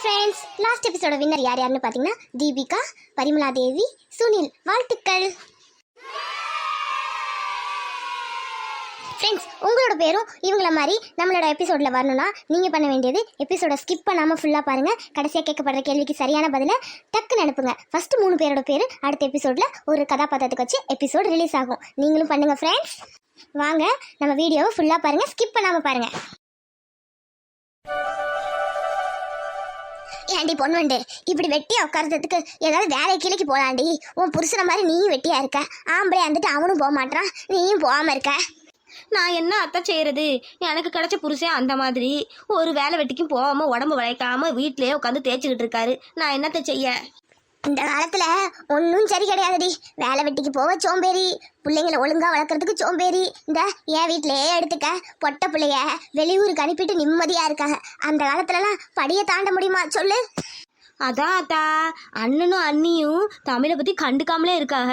Friends last எபிசோட winner யார் யாருன்னு பார்த்தீங்கன்னா தீபிகா பரிமலா தேவி சுனில். வாழ்த்துக்கள். ஃப்ரெண்ட்ஸ் உங்களோட பேரும் இவங்கள மாதிரி நம்மளோட எபிசோடில் வரணும்னா நீங்கள் பண்ண வேண்டியது எபிசோடை ஸ்கிப் பண்ணாமல் ஃபுல்லாக பாருங்கள் கடைசியாக கேட்கப்படுற கேள்விக்கு சரியான பதிலை டக்குன்னு அனுப்புங்க. ஃபஸ்ட்டு மூணு பேரோட பேர் அடுத்த எபிசோடில் ஒரு கதாபாத்திரத்துக்கு வச்சு எபிசோடு ரிலீஸ் ஆகும். நீங்களும் பண்ணுங்கள் ஃப்ரெண்ட்ஸ் வாங்க நம்ம வீடியோவை ஃபுல்லாக பாருங்கள் ஸ்கிப் பண்ணாமல் பாருங்கள் ஏண்டி பொண்ணுண்டு இப்படி வெட்டியா உட்கார்றதுக்கு ஏதாவது வேலை கிளைக்கு போலாண்டி. உன் புருஷன மாதிரி நீயும் வெட்டியா இருக்க. ஆம்பளை வந்துட்டு அவனும் போக மாட்டான் நீயும் போகாம இருக்க. நான் என்ன அத்தை செய்யறது? எனக்கு கிடைச்ச புருஷன் அந்த மாதிரி. ஒரு வேலை வெட்டிக்கும் போகாமல் உடம்பு வளைக்காமல் வீட்டிலேயே உட்காந்து தேய்ச்சிக்கிட்டு இருக்காரு. நான் என்னத்தை செய்ய? இந்த காலத்துல ஒன்றும் சரி கிடையாதுடி. வேலை வெட்டிக்கு போக சோம்பேறி. பிள்ளைங்களை ஒழுங்கா வளர்க்குறதுக்கு சோம்பேறி. இந்த என் வீட்டிலேயே எடுத்துக்க. பொட்ட பிள்ளைய வெளியூருக்கு அனுப்பிட்டு நிம்மதியா இருக்காங்க அந்த காலத்துலலாம் படியை தாண்ட முடியுமா? சொல்லு. அதான் அத்தா. அண்ணனும் அண்ணியும் தமிழை பற்றி கண்டுக்காமலே இருக்காக.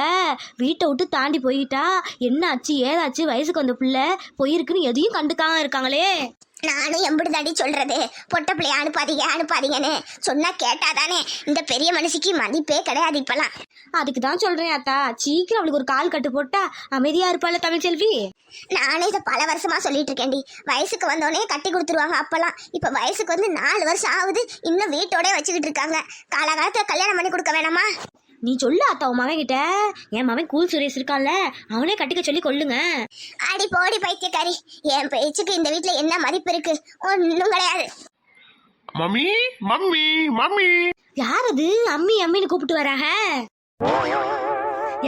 வீட்டை விட்டு தாண்டி போயிட்டா என்ன ஆச்சு ஏதாச்சு வயசுக்கு வந்த பிள்ளை போயிருக்குன்னு எதையும் கண்டுக்காம இருக்காங்களே. நானும் எம்பிடு தாடி சொல்றது. பொட்ட பிள்ளைய அனுப்பாதீங்க அனுப்பாதீங்கன்னு. சொன்னா கேட்டாதானே. இந்த பெரிய மனுஷிக்கு மதிப்பே கிடையாது இப்பெல்லாம். அதுக்கு தான் சொல்றேன் அத்தா. சீக்கிரம் அவளுக்கு ஒரு கால் கட்டு போட்டா அமைதியா இருப்பாள் தமிழ்ச்செல்வி நானே இதை பல வருஷமா சொல்லிட்டு இருக்கேன்டி. வயசுக்கு வந்தோடனே கட்டி கொடுத்துருவாங்க அப்பெல்லாம். இப்ப வயசுக்கு வந்து நாலு வருஷம் ஆகுது. இன்னும் வீட்டோட வச்சுக்கிட்டு இருக்காங்க. காலகாலத்துல கல்யாணம் பண்ணி கொடுக்க வேணாமா? நீ சொல்லு அத்தா உன் மகன் கிட்ட என் மகன் கூல் சுரேஷ் இருக்கான்ல அவனே கட்டிக்க சொல்லி கொள்ளுங்க அடி போடி பைத்தியக்காரி. என் பேச்சுக்கு இந்த வீட்ல என்ன மதிப்பு இருக்கு? ஒன்றும் கிடையாது. Mummy mummy mummy. யார் அது அம்மி அம்மின்னு கூப்பிட்டு வராக.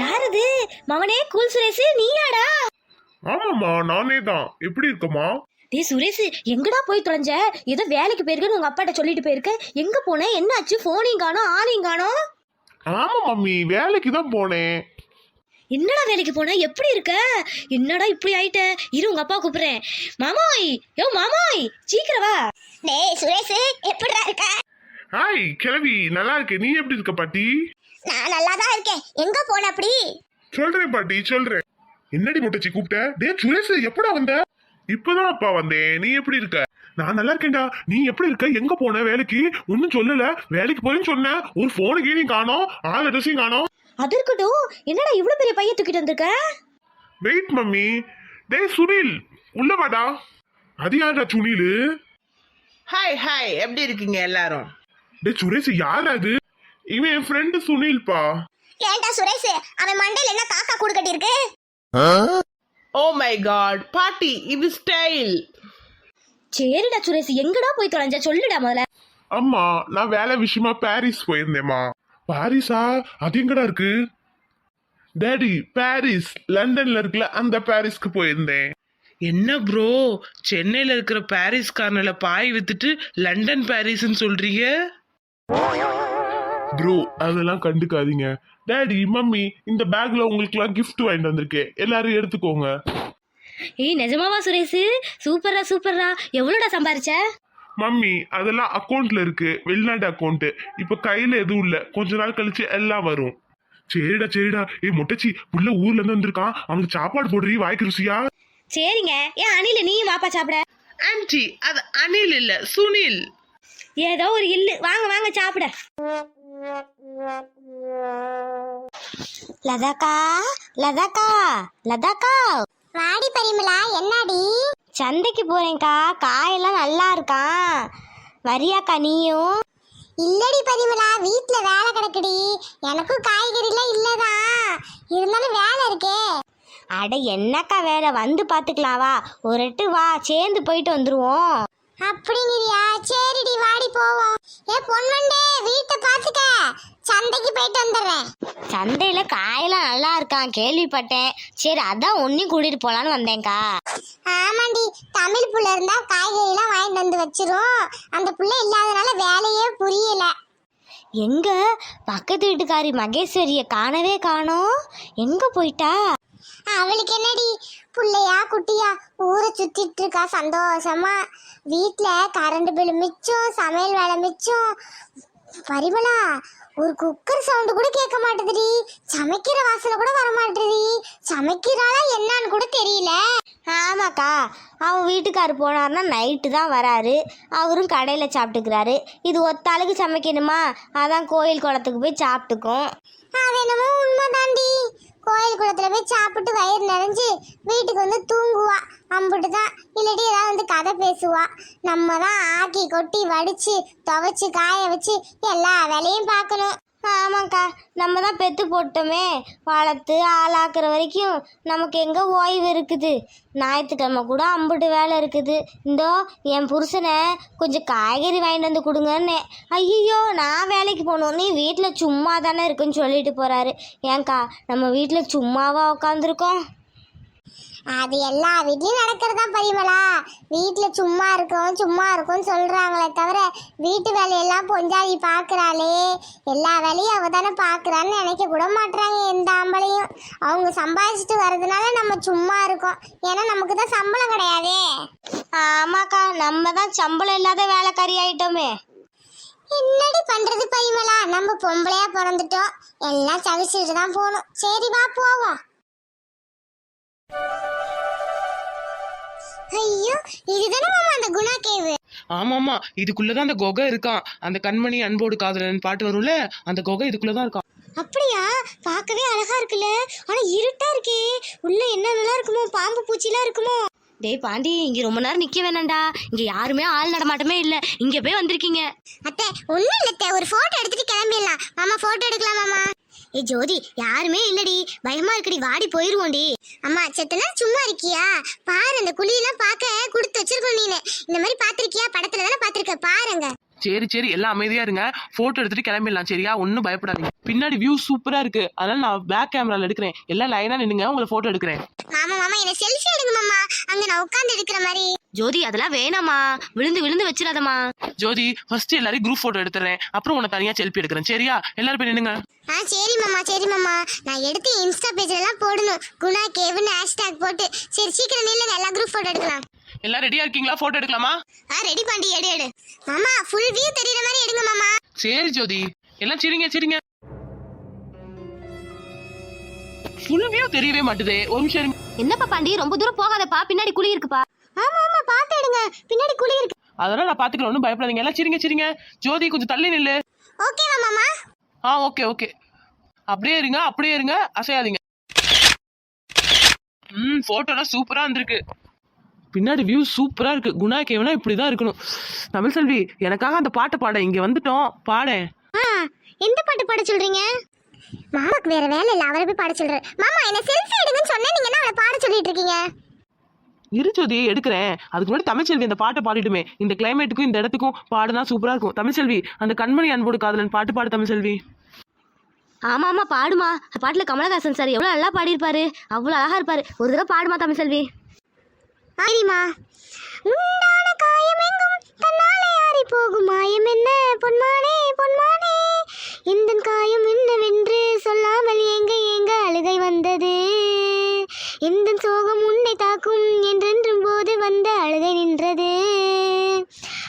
யார் அது மவனே கூல் சுரேஷ் நீயாடா? ஆமாம்மா நானே தான் எப்படி இருக்கம்மா? டேய் சுரேஷ் எங்கடா போய் தொலைஞ்ச? ஏதோ வேலைக்கு போயிருக்கன்னு உங்க அப்பாட்ட சொல்லிட்டு போயிருக்க. எங்க போன? என்னாச்சு? போனையும் காணோம் ஆனையும் காணோம். ஆமா மம்மி வேலைக்கு தான் போனேன். என்னடா வேலைக்கு போன? எப்படி இருக்க? என்னடா இப்படி ஆயிட்ட? இரு உங்க அப்பா கூப்பிடுறேன். மாமாய்! யோ மாமாய்! சீக்கிரம் வா. டேய் சுரேஷ் எப்படிடா இருக்க? ஹாய் கிழவி நல்லா இருக்கே. நீ எப்படி இருக்க பாட்டி? நான் நல்லா தான் இருக்கேன். எங்க போன அப்படி? சொல்றேன் பாட்டி சொல்றேன். என்னடி முட்டச்சி கூப்பிட்ட? டே சுரேஷ் எப்படா வந்த? இப்பதான் அப்பா வந்தேன். நீ எப்படி இருக்க? நான் நல்லா இருக்கேன்டா. நீ எப்படி இருக்க? எங்க போன வேலைக்கு? ஒன்னும் சொல்லல. வேலைக்கு போறேன்னு சொன்னேன் ஒரு போனு கீழையும் காணோம். ஆள் அட்ரஸையும் காணோம். அது இருக்கட்டும். என்னடா இவ்வளவு பெரிய பையன் தூக்கிட்டு வந்திருக்க? Wait mummy. டேய் சுனில். உள்ள வாடா. அது யாரா சுனில்? ஹாய் ஹாய் எப்படி இருக்கீங்க எல்லாரும்? டேய் சுரேஷ் யார் அது? இவன் என் ஃப்ரெண்டு சுனில்பா. ஏன்டா சுரேஷ்? அவன் மண்டையில என்ன காக்கா கூடு கட்டி இருக்கு ஓ மை காட் பாட்டி இது ஸ்டைல் சரிடா சுரேஷ் எங்கடா போய் தொலைஞ்ச? சொல்லுடா முதல்ல. அம்மா நான் வேலை விஷயமா பாரிஸ் போயிருந்தேம்மா. பாரிஸா? அது எங்கடா இருக்கு? Daddy Paris. லண்டன்ல இருக்குல்ல அந்த பாரிஸ்க்கு போயிருந்தேன். என்ன ப்ரோ சென்னையில இருக்கிற பாரிஸ் கார்னர்ல பாய் வித்துட்டு லண்டன் பாரிஸ்னு சொல்றீங்க? ப்ரோ அதெல்லாம் கண்டுக்காதீங்க. டேடி மம்மி இந்த பேக்ல உங்களுக்குலாம் gift வாங்கிட்டு வந்திருக்கேன். எல்லாரும் எடுத்துக்கோங்க. ஏய் நிஜமாவா சுரேஷ்? சூப்பர்ரா சூப்பர்ரா. எவ்வளோடா சம்பாரிச்ச? மம்மி அதெல்லாம் அக்கௌண்ட்ல இருக்கு. வெளிநாட்டு அக்கௌண்ட் இப்ப கையில எதுவும் இல்ல. கொஞ்ச நாள் கழிச்சு எல்லாம் வரும். சரிடா சரிடா. ஏய் முட்டச்சி புள்ள ஊர்ல இருந்து வந்திருக்கான். அவனுக்கு சாப்பாடு போடுறீ வாய்க்கு ருசியா? சரிங்க. ஏன் அணில நீயும் வாப்பா சாப்பிட? ஆன்ட்டி அது அனில் இல்ல சுனில். ஏதோ ஒரு இல்லு. வாங்க வாங்க சாப்பிட. லதாக்கா லதாக்கா லதாக்கா. வாடி பரிமலா என்னடி? சந்தைக்கு போறேன்க்கா. காயெல்லாம் நல்லா இருக்கான் வரியாக்கா நீயும்? இல்லடி பரிமலா வீட்ல வேலை கிடக்குடி. எனக்கும் காய்கறிலாம் இல்லதான். இருந்தாலும் வேலை இருக்கே. அட என்னக்கா வேலை? வந்து பார்த்துக்கலாம் வா ஒரு எட்டு வா. சேர்ந்து போயிட்டு வந்துருவோம். அப்படிங்கிறியா சரிடி வாடி போவோம். ஏ பொண்ணுண்டே வீட்டை பாத்துக்க சந்தைக்கு போயிட்டு வந்துடுறேன். சந்தையில காயெல்லாம் நல்லா இருக்கான் கேள்விப்பட்டேன். சரி அதான் ஒன்னையும் கூட்டிட்டு போலான்னு வந்தேன்க்கா. ஆமாண்டி தமிழ் புள்ள இருந்தா காய்கறிலாம் வாங்கிட்டு வந்து வச்சிரும். அந்த புள்ள இல்லாதனால வேலையே புரியல. எங்க? பக்கத்து வீட்டுக்காரி மகேஸ்வரிய காணவே காணோம். எங்க போயிட்டா? அவளுக்கு என்னடி? புள்ளையா குட்டியா? ஊரை சுத்திட்டு இருக்கா சந்தோஷமா? வீட்டில் கரண்ட் பில் மிச்சம் சமையல் வேலை மிச்சம். பரிமளா ஒரு குக்கர் சவுண்டு கூட கேட்க மாட்டேதுடி. சமைக்கிற வாசனை கூட வர மாட்டேதுடி சமைக்கிறாளா என்னன்னு கூட தெரியல. ஆமா ஆமாக்கா அவன் வீட்டுக்காரு போனார்னா நைட்டு தான் வராரு. அவரும் கடையில் சாப்பிட்டுக்கிறாரு. இது ஒத்தாளுக்கு சமைக்கணுமா? அதான் கோயில் குளத்துக்கு போய் சாப்பிட்டுக்கும். அது என்னமோ உண்மைதாண்டி. கோயில் குளத்துல போய் சாப்பிட்டு வயிறு நிறைஞ்சு வீட்டுக்கு வந்து தூங்குவா. அம்புட்டு தான் இல்லாட்டி ஏதாவது வந்து கதை பேசுவா. நம்ம தான் ஆக்கி கொட்டி வடிச்சு துவைச்சு காய வச்சு எல்லா வேலையும் பார்க்கணும். ஆமாக்கா நம்ம தான் பெத்து போட்டோமே. வளர்த்து ஆளாக்குற வரைக்கும் நமக்கு எங்கே ஓய்வு இருக்குது? ஞாயிற்றுக்கிழமை கூட அம்புட்டு வேலை இருக்குது. இந்தோ என் புருஷனை கொஞ்சம் காய்கறி வாங்கிட்டு வந்து கொடுங்கன்னு. ஐயோ நான் வேலைக்கு போகணும். நீ வீட்டில் சும்மா தானே இருக்குன்னு சொல்லிட்டு போகிறாரு ஏன்க்கா நம்ம வீட்டில் சும்மாவா உட்காந்துருக்கோம்? அது எல்லா வீட்லயும் நடக்கிறதா பரிமளா. வீட்டுல சும்மா இருக்கோம் சும்மா இருக்கோம்னு சொல்றாங்களே தவிர வீட்டு வேலையெல்லாம் பொஞ்சாதி பாக்குறாளே. எல்லா வேலையும் அவ தானே பாக்குறான்னு நினைக்க கூட மாட்றாங்க எந்த ஆம்பளையும். அவங்க சம்பாதிச்சுட்டு வர்றதுனால நம்ம சும்மா இருக்கோம். ஏன்னா நமக்கு தான் சம்பளம் கிடையாதே. ஆமாக்கா நம்ம தான் சம்பளம் இல்லாத வேலைக்காரி ஆயிட்டோமே. என்னடி பண்றது பரிமளா? நம்ம பொம்பளையா பிறந்துட்டோம். எல்லாம் சவிச்சுட்டு தான் போகணும் சரி வா போவோம். ஐயோ இதுதானே மாமா அந்த குணா கேவு ஆமாமா இதுக்குள்ளதான் அந்த குகை இருக்கான் அந்த கண்மணி அன்போடு காதலன் பாட்டு வரும்ல அந்த குகை இதுக்குள்ளதான் இருக்கான் அப்படியா? பார்க்கவே அழகா இருக்குல்ல. ஆனா இருட்டா இருக்கே. உள்ள என்னென்னலாம் இருக்குமோ பாம்பு பூச்சிலாம் இருக்குமோ. டேய் பாண்டி இங்கே ரொம்ப நேரம் நிற்க வேணாம்டா. இங்கே யாருமே ஆள் நடமாட்டமே இல்லை. இங்கே போய் வந்திருக்கீங்க. அத்தை ஒண்ணும் இல்ல அத்தை, ஒரு போட்டோ எடுத்துட்டு கிளம்பிடலாம். மாமா போட்டோ எடுக்கலாம் மாமா. ஏ ஜோதி யாருமே இல்லடி. பயமா இருக்குடி வாடி போயிருவோண்டி. அம்மா செத்தனா சும்மா இருக்கியா? பாரு அந்த குழியெல்லாம் பார்க்க கொடுத்து வச்சிருக்கோம் நீனு. இந்த மாதிரி பாத்திருக்கியா படத்துல தானே பாத்திருக்க பாருங்க. சரி சரி எல்லாம் அமைதியா இருங்க. போட்டோ எடுத்துட்டு கிளம்பிடலாம் சரியா? ஒன்றும் பயப்படாதீங்க. பின்னாடி வியூ சூப்பரா இருக்கு. அதனால நான் பேக் கேமரால எடுக்கிறேன். எல்லாம் லைனா நின்னுங்க உங்களை போட்டோ எடுக்கிறேன். மாமா மாமா என்ன செல்ஃபி எடுங்க மாமா. அங்க நான் உட்கார்ந்து எடுக்கிற மாதிரி. ஜோதி அதெல்லாம் வேணாம்மா. விழுந்து விழுந்து வச்சிடாதம்மா. ஜோதி ஃபர்ஸ்ட் எல்லாரையும் குரூப் போட்டோ எடுத்துறேன் அப்புறம் உன்னை தனியா செல்ஃபி எடுக்கிறேன் சரியா? எல்லாரும் போய் நின்னுங்க. ஆ சரி மாமா சரி மாமா. நான் எடுத்து இன்ஸ்டா பேஜ்ல எல்லாம் போடணும். குணா கேவுன்னு ஹேஷ்டேக் போட்டு. சரி சீக்கிரம் நில்லுங்க எல்லா குரூப் போட்டோ எடுக்கலாம். எல்லாம் ரெடியா இருக்கீங்களா? போட்டோ எடுக்கலாமா? ஆ ரெடி பாண்டி எடு எடு. மாமா ஃபுல் வியூ தெரியற மாதிரி எடுங்க மாமா. சரி ஜோதி. எல்லாம் சிரிங்க சிரிங்க. ஃபுல் வியூ தெரியவே மாட்டுதே. ஒரு நிமிஷம். என்னப்பா பாண்டி ரொம்ப தூரம் போகாதப்பா. பின்னாடி குழி இருக்குப்பா. ஆமா ஆமா பார்த்து எடுங்க. பின்னாடி குழி இருக்கு. அதெல்லாம் நான் பாத்துக்கிறேன் ஒன்றும் பயப்படாதீங்க. எல்லாம் சிரிங்க சிரிங்க. ஜோதி கொஞ்சம் தள்ளி நில்லு. ஓகேவா மாமா. ஆ ஓகே ஓகே. அப்படியே இருங்க அப்படியே இருங்க. அசையாதீங்க. ம் போட்டோலாம் சூப்பரா வந்திருக்கு பின்னாடி வியூ சூப்பரா இருக்கு. குணா கேவனா இப்படிதான் இருக்கணும். தமிழ் செல்வி எனக்காக அந்த பாட்டை பாட. இங்க வந்துட்டோம். பாடேன் ஆ எந்த பாட்டு பாட சொல்றீங்க? மாமாக்கு வேற வேலை இல்ல. அவரை போய் பாட சொல்றாரு மாமா என்ன செல்ஃபி எடுங்கன்னு சொன்னேன். நீங்க என்ன அவளை பாட சொல்லிட்டு இருக்கீங்க? இரு ஜோதி எடுக்கிறேன். அதுக்கு முன்னாடி தமிழ்ச்செல்வி அந்த பாட்டை பாடிட்டுமே இந்த கிளைமேட்டுக்கும் இந்த இடத்துக்கும் பாடுனா சூப்பரா இருக்கும். தமிழ்ச்செல்வி அந்த கண்மணி அன்போடு காதலன் பாட்டு பாடு தமிழ்செல்வி ஆமாம் ஆமா பாடுமா. பாட்டில் கமலஹாசன் சார் எவ்வளோ நல்லா பாடியிருப்பாரு. அவ்வளோ அழகா இருப்பார். ஒரு தடவை பாடுமா தமிழ் செல்வி சரிம்மா உண்டான காயம் எங்கும் தன்னாலே ஆறி போகும் மாயம் என்ன? பொன்மானே பொன்மானே. இந்த காயம் என்னவென்று சொல்லாமல் எங்க எங்க அழுகை வந்தது? எந்த சோகம் உன்னை தாக்கும் என்றென்றும் போது வந்த அழுகை நின்றது?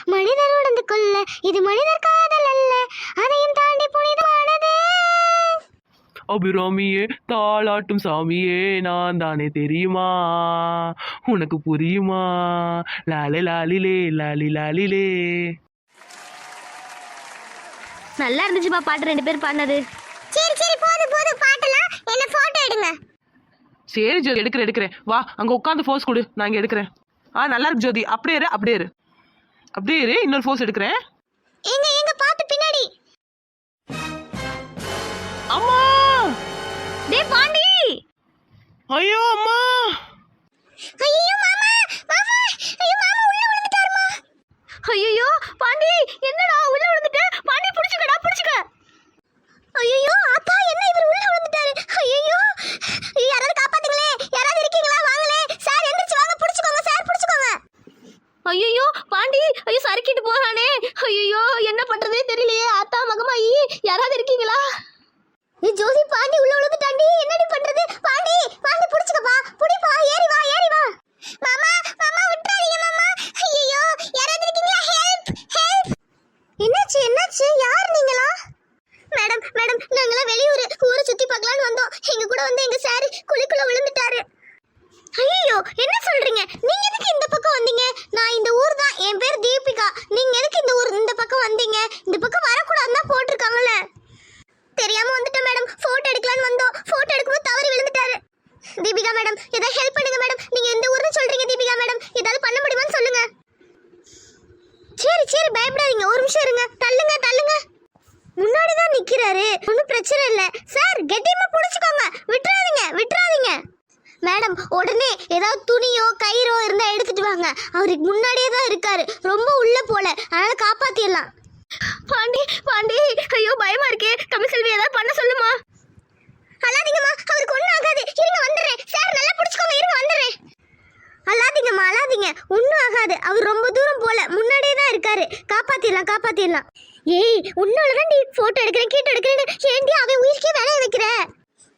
மனிதர் உணர்ந்து கொள்ள இது மனிதர் அபிராமியே தாளாட்டும் சாமியே நான் தானே தெரியுமா? உனக்கு புரியுமா? லாலே லாலிலே லாலி லாலிலே. நல்லா இருந்துச்சுப்பா பாட்டு ரெண்டு பேர் பாடினது. சரி சரி போதும் போதும் பாட்டெல்லாம் என்ன போட்டோ எடுங்க. சரி ஜோதி எடுக்கிறேன் எடுக்கிறேன். வா அங்க உட்காந்து ஃபோர்ஸ் கொடு. நான் இங்க எடுக்கிறேன். ஆ நல்லா இருக்கு ஜோதி. அப்படியே இரு அப்படியே இரு. அப்படியே இரு இன்னொரு ஃபோர்ஸ் எடுக்கிறேன். எங்க எங்க பாத்து பின்னாடி. அம்மா! டேய் பாண்டி! ஐயோ அம்மா! ஐயோ மாமா! மாமா! ஐயோ மாமா உள்ள விழுந்துட்டாருமா! ஐயோ பாண்டி! என்னடா உள்ள விழுந்துட்ட? பாண்டி புடிச்சுக்கடா புடிச்சுக்க! ஐயோ ஆத்தா என்ன இவர் உள்ள விழுந்துட்டாரு? ஐயோ யாராவது காப்பாத்துங்களே! யாராவது இருக்கீங்களா? வாங்களே! சார் எந்திரிச்சு வாங்க புடிச்சுக்கோங்க சார் புடிச்சுக்கோங்க! ஐயோ பாண்டி! ஐயோ சறுக்கிட்டு போறானே! ஐயோ என்ன பண்றதே தெரியலையே ஆத்தா மகமாயி! யாராவது இருக்கீங்களா? ஏ ஜோதி பாண்டி உள்ள விழுந்துட்டாண்டி என்னடி பண்றது பாண்டி பாண்டி புடிச்சுக்கப்பா புடிப்பா பயப்படாதீங்க நீங்க எதுக்கு இந்த பக்கம் வந்தீங்க நான் இந்த ஊர் தான் என் பேர் தீபிகா நீங்க எதுக்கு இந்த ஊர் இந்த பக்கம் வந்தீங்க இந்த பக்கம் வரக்கூடாதுன்னு தான் போட்டிருக்காங்கல்ல தெரியாம வந்துட்டேன் மேடம் போட்டோ எடுக்கலாம்னு வந்தோம் போட்டோ எடுக்கும்போது தவறி விழுந்துட்டாரு தீபிகா மேடம் ஏதாவது ஹெல்ப் பண்ணுங்க மேடம் நீங்க எந்த ஊர்னு சொல்றீங்க தீபிகா மேடம் ஏதாவது பண்ண முடியுமான்னு சொல்லுங்க சரி சரி பயப்படாதீங்க ஒரு நிமிஷம் இருங்க தள்ளுங்க தள்ளுங்க முன்னாடி தான் நிக்கிறாரு ஒன்றும் பிரச்சனை இல்லை சார் கெட்டியமா புடிச்சுக்கோங்க விட்டுறாதீங்க விட்டுறாதீங்க மேடம் உடனே ஏதாவது துணியோ கயிறோ இருந்தா எடுத்துட்டு வாங்க அவருக்கு முன்னாடியே தான் இருக்காரு. ரொம்ப உள்ள போல. அதனால காப்பாத்திடலாம் பாண்டி பாண்டி ஐயோ பயமா இருக்கே. தமிழ்செல்வி ஏதாவது பண்ண சொல்லுமா? அல்லாதீங்கம்மா அவருக்கு ஒன்றும் ஆகாது. இருங்க வந்துடுறேன். சார் நல்லா பிடிச்சிக்கோங்க. இருங்க வந்துடுறேன். அல்லாதீங்கம்மா அல்லாதீங்க ஒன்றும் ஆகாது. அவர் ரொம்ப தூரம் போல. முன்னாடியே தான் இருக்காரு. காப்பாத்திடலாம் காப்பாத்திடலாம் ஏய் உன்னால தான் நீ போட்டோ எடுக்கிறேன் கீட்டோ எடுக்கிறேன்னு ஏண்டி அவன் உயிருக்கே வேலைய வைக்கிற?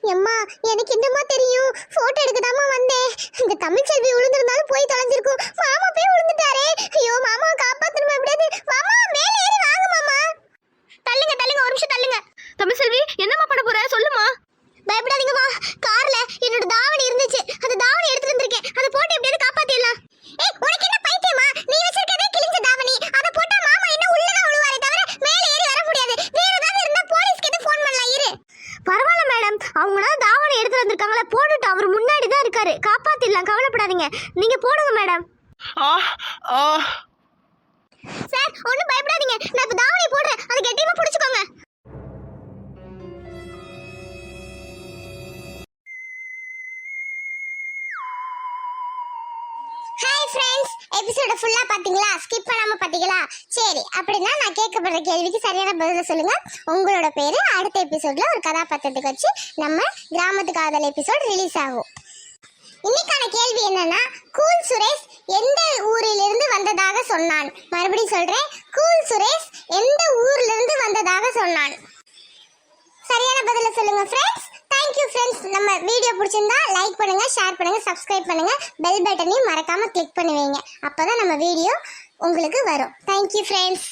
எம்மா எனக்கு என்னம்மா தெரியும்? போட்டோ எடுக்கதாமா வந்தேன். இந்த தமிழ் செல்வி விழுந்திருந்தாலும் போய் தொலைஞ்சிருக்கும். மாமா போய் விழுந்துட்டாரே ஐயோ மாமா காப்பாத்தணுமா எப்படியாவது? மாமா மேல ஏறி வாங்க மாமா. தள்ளுங்க தள்ளுங்க ஒரு நிமிஷம் தள்ளுங்க. தமிழ் செல்வி என்னம்மா பண்ண போற? சொல்லுமா பயப்படாதீங்கம்மா. கார்ல கேட்கப்படுற கேள்விக்கு சரியான பதில சொல்லுங்க. உங்களோட பேரு அடுத்த எபிசோட்ல ஒரு கதாபாத்திரத்துக்கு வச்சு நம்ம கிராமத்து காதல் எபிசோட் ரிலீஸ் ஆகும். இன்னைக்கான கேள்வி என்னன்னா கூல் சுரேஷ் எந்த ஊரிலிருந்து வந்ததாக சொன்னான். மறுபடியும் சொல்றேன் கூல் சுரேஷ் எந்த ஊர்லிருந்து வந்ததாக சொன்னான். சரியான பதில சொல்லுங்க ஃப்ரெண்ட்ஸ் தேங்க்யூ ஃப்ரெண்ட்ஸ் நம்ம வீடியோ பிடிச்சிருந்தா லைக் பண்ணுங்க ஷேர் பண்ணுங்க சப்ஸ்கிரைப் பண்ணுங்க. பெல் பட்டனையும் மறக்காம கிளிக் பண்ணுவீங்க அப்போதான் நம்ம வீடியோ உங்களுக்கு வரும். Thank you friends